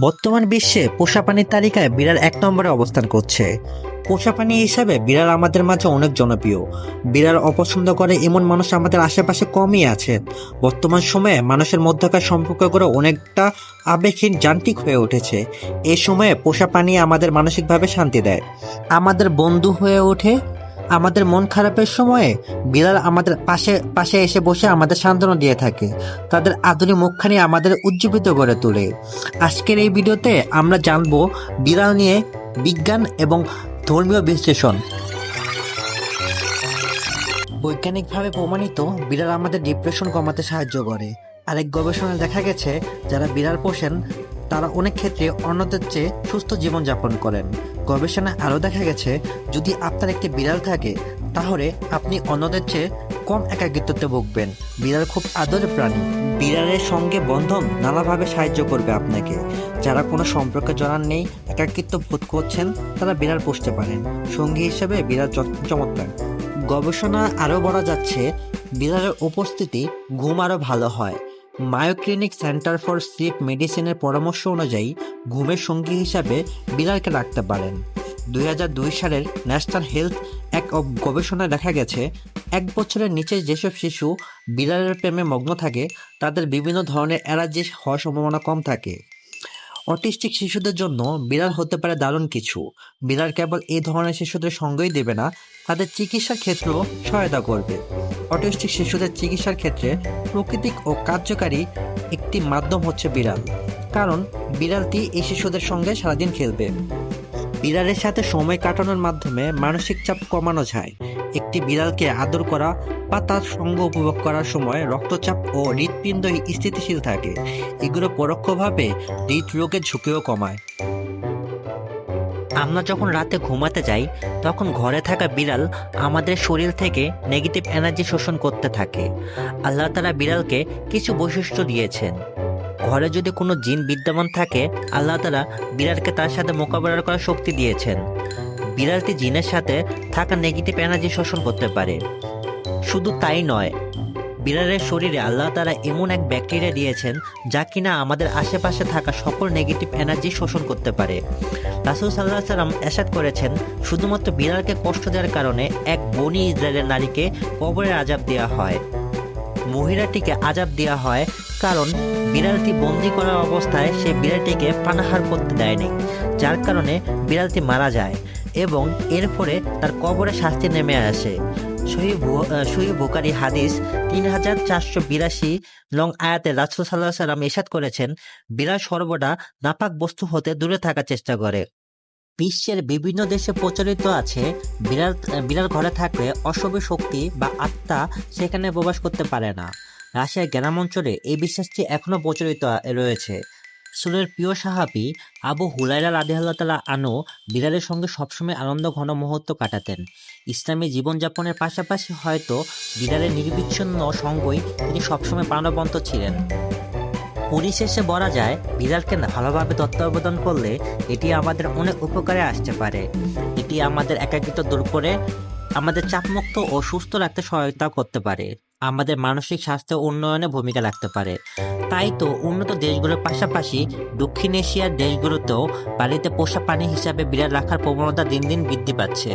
বর্তমান বিশ্বে পোষা প্রাণীর তালিকায় বিড়াল এক নম্বরে অবস্থান করছে। পোষা প্রাণী হিসাবে বিড়াল আমাদের মাঝে অনেক জনপ্রিয়। বিড়াল অপছন্দ করে এমন মানুষ আমাদের আশেপাশে কমই আছেন। বর্তমান সময়ে মানুষের মধ্যকার সম্পর্কগুলো অনেকটা আবেগহীন যান্ত্রিক হয়ে উঠেছে। এ সময়ে পোষা প্রাণী আমাদের মানসিকভাবে শান্তি দেয়। আমাদের বন্ধু হয়ে ওঠে আমাদের মন খারাপের সময়ে বিড়াল আমাদের পাশে পাশে এসে বসে আমাদের সান্ত্বনা দিয়ে থাকে। তাদের আধুনিক মুখখানি আমাদের উজ্জীবিত করে তোলে। আজকের এই ভিডিওতে আমরা জানব বিড়াল নিয়ে বিজ্ঞান এবং ধর্মীয় বিশ্লেষণ। বৈজ্ঞানিকভাবে প্রমাণিত বিড়াল আমাদের ডিপ্রেশন কমাতে সাহায্য করে। আরেক গবেষণায় দেখা গেছে, যারা বিড়াল পোষেন, তারা অনেক ক্ষেত্রে অন্যদের চেয়ে সুস্থ জীবনযাপন করেন। গবেষণায় আরও দেখা গেছে, যদি আপনার একটি বিড়াল থাকে, তাহলে আপনি অন্যদের চেয়ে কম একাকিত্বতে ভুগবেন। বিড়াল খুব আদরের প্রাণী। বিড়ালের সঙ্গে বন্ধন নানাভাবে সাহায্য করবে আপনাকে। যারা কোনো সম্পর্কে জড়ান নেই, একাকিত্ব বোধ করছেন, তারা বিড়াল পুষতে পারেন। সঙ্গী হিসেবে বিড়াল চমৎকার। গবেষণা আরও বলা যাচ্ছে, বিড়ালের উপস্থিতি ঘুম আরও ভালো হয়। Mayo clinic centre for sleep মেডিসিনের পরামর্শ অনুযায়ী ঘুমের সঙ্গী হিসাবে বিড়ালকে রাখতে পারেন। দুই সালের ন্যাশনাল হেলথ এক গবেষণায় দেখা গেছে, এক বছরের নিচে যেসব শিশু বিড়ালের প্রেমে মগ্ন থাকে, তাদের বিভিন্ন ধরনের অ্যালার্জি হওয়ার সম্ভাবনা কম থাকে। অটিস্টিক শিশুদের জন্য বিড়াল হতে পারে দারুণ কিছু। বিড়াল কেবল এই ধরনের শিশুদের সঙ্গেই দেবে না, তাদের চিকিৎসার ক্ষেত্রেও সহায়তা করবে। অটিস্টিক শিশুদের চিকিৎসার ক্ষেত্রে প্রকৃতিক ও কার্যকারী একটি মাধ্যম হচ্ছে বিড়াল, কারণ বিড়ালটি এই শিশুদের সঙ্গে সারাদিন খেলবে। বিড়ালের সাথে সময় কাটানোর মাধ্যমে মানসিক চাপ কমানো যায়। একটি বিড়ালকে আদর করা বা তার সঙ্গ উপভোগ করার সময় রক্তচাপ ও হৃৎপিণ্ড স্থিতিশীল থাকে। এগুলো পরোক্ষভাবে হৃদরোগের ঝুঁকিও কমায়। আমরা যখন রাতে ঘুমাতে যাই, তখন ঘরে থাকা বিড়াল আমাদের শরীর থেকে নেগেটিভ এনার্জি শোষণ করতে থাকে। আল্লাহ তালা বিড়ালকে কিছু বৈশিষ্ট্য দিয়েছেন। ঘরে যদি কোনো জিন বিদ্যমান থাকে, আল্লাহ তালা বিড়ালকে তার সাথে মোকাবেলা করার শক্তি দিয়েছেন। বিড়ালটি জিনের সাথে থাকা নেগেটিভ এনার্জি শোষণ করতে পারে। শুধু তাই নয়, বিড়ালের শরীরে আল্লাহ তারা এমন এক ব্যাকটেরিয়া দিয়েছেন যা কিনা আমাদের আশেপাশে থাকা সকল নেগেটিভ এনার্জি শোষণ করতে পারে। রাসুল সাল্লাহ সাল্লাম এসাদ করেছেন, শুধুমাত্র বিড়ালকে কষ্ট দেওয়ার কারণে এক বনি ইসরায়েলের নারীকে কবরের আজাব দেওয়া হয়। মহিলাটিকে আজাব দেওয়া হয় কারণ বিড়ালটি বন্দি করা অবস্থায় সে বিড়ালটিকে পানাহার করতে দেয়নি, যার কারণে বিড়ালটি মারা যায় এবং এর ফলে তার কবরে শাস্তি নেমে আসে। সহি বুকারি হাদিস তিন হাজার চারশো বিরাশি লং আয়াতে রাসুল সাল্লাহ সাল্লাম ইসাদ করেছেন, বিড়াল সর্বদা নাপাক বস্তু হতে দূরে থাকার চেষ্টা করে। বিশ্বের বিভিন্ন দেশে প্রচলিত আছে, বিড়াল বিড়াল ঘরে থাকলে অশুভ শক্তি বা আত্মা সেখানে প্রবেশ করতে পারে না। রাশিয়ার গ্রাম অঞ্চলে এই বিশ্বাসটি এখনও প্রচলিত রয়েছে। সুরের প্রিয় সাহাবি আবু হুলাইরা রাদিহাল্লাহ তালা আনো বিড়ালের সঙ্গে সবসময় আনন্দ ঘন মুহূর্ত কাটাতেন। ইসলামী জীবনযাপনের পাশাপাশি হয়তো বিড়ালের নির্বিচ্ছিন্ন সঙ্গই তিনি সবসময় প্রাণবন্ত ছিলেন। পরিশেষে বলা যায় বিড়ালকে ভালোভাবে তত্ত্বাবধান করলে এটি আমাদের অনেক উপকারে আসতে পারে। এটি আমাদের একাকিত্ব দূর করে, আমাদের চাপমুক্ত ও সুস্থ রাখতে সহায়তা করতে পারে। আমাদের মানসিক স্বাস্থ্য উন্নয়নে ভূমিকা রাখতে পারে। তাই তো উন্নত দেশগুলোর পাশাপাশি দক্ষিণ এশিয়ার দেশগুলোতেও বাড়িতে পোষা প্রাণী হিসাবে বিড়াল রাখার প্রবণতা দিন দিন বৃদ্ধি পাচ্ছে।